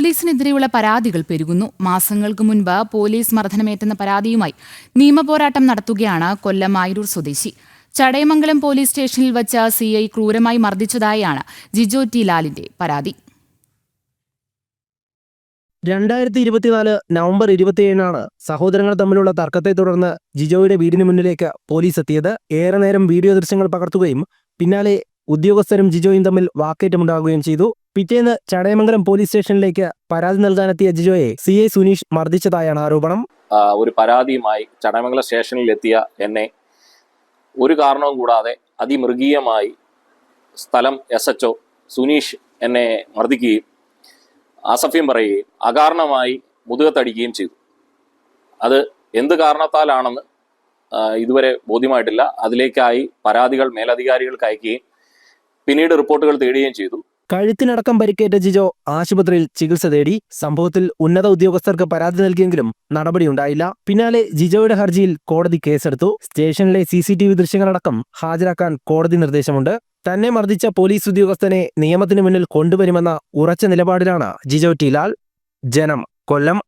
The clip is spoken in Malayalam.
പോലീസിനെതിരെയുള്ള പരാതികൾ പെരുകുന്നു. മാസങ്ങൾക്ക് മുൻപ് പോലീസ് മർദ്ദനമേറ്റെന്ന പരാതിയുമായി നിയമപോരാട്ടം നടത്തുകയാണ് കൊല്ലം ആയിരൂർ സ്വദേശി. ചടയമംഗലം പോലീസ് സ്റ്റേഷനിൽ വച്ച സി ഐ ക്രൂരമായി മർദ്ദിച്ചതായാണ് ജിജോ ടി ലാലിന്റെ പരാതി. രണ്ടായിരത്തി ഇരുപത്തിനാല് നവംബർ ഇരുപത്തിയേഴിനാണ് സഹോദരങ്ങൾ തമ്മിലുള്ള തർക്കത്തെ തുടർന്ന് ജിജോയുടെ വീടിന് മുന്നിലേക്ക് പോലീസ് എത്തിയത്. ഏറെ നേരം വീഡിയോ ദൃശ്യങ്ങൾ പകർത്തുകയും പിന്നാലെ ഉദ്യോഗസ്ഥരും ജിജോയും തമ്മിൽ വാക്കേറ്റമുണ്ടാകുകയും ചെയ്തു. പിറ്റേന്ന് ചടയമംഗലം പോലീസ് സ്റ്റേഷനിലേക്ക് പരാതി നൽകാനെത്തിയ ജിജോയെ സി ഐ സുനീഷ് മർദ്ദിച്ചതായാണ് ആരോപണം. ഒരു പരാതിയുമായി ചടയമംഗലം സ്റ്റേഷനിൽ എത്തിയ എന്നെ ഒരു കാരണവും കൂടാതെ അതിമൃഗീയമായി സ്ഥലം എസ് എച്ച് സുനീഷ് എന്നെ മർദ്ദിക്കുകയും അസഭ്യം പറയുകയും അകാരണമായി മുതുകത്തടിക്കുകയും ചെയ്തു. അത് എന്ത് കാരണത്താലാണെന്ന് ഇതുവരെ ബോധ്യമായിട്ടില്ല. അതിലേക്കായി പരാതികൾ മേലധികാരികൾക്ക് അയക്കുകയും പിന്നീട് റിപ്പോർട്ടുകൾ തേടുകയും ചെയ്തു. കഴുത്തിനടക്കം പരിക്കേറ്റ ജിജോ ആശുപത്രിയിൽ ചികിത്സ തേടി സംഭവത്തിൽ ഉന്നത ഉദ്യോഗസ്ഥർക്ക് പരാതി നൽകിയെങ്കിലും നടപടിയുണ്ടായില്ല. പിന്നാലെ ജിജോയുടെ ഹർജിയിൽ കോടതി കേസെടുത്തു. സ്റ്റേഷനിലെ സി സി ടി വി ദൃശ്യങ്ങളടക്കം ഹാജരാക്കാൻ കോടതി നിർദ്ദേശമുണ്ട്. തന്നെ മർദ്ദിച്ച പോലീസ് ഉദ്യോഗസ്ഥനെ നിയമത്തിനു മുന്നിൽ കൊണ്ടുവരുമെന്ന ഉറച്ച നിലപാടിലാണ് ജിജോ ടിലാൽ. ജനം കൊല്ലം.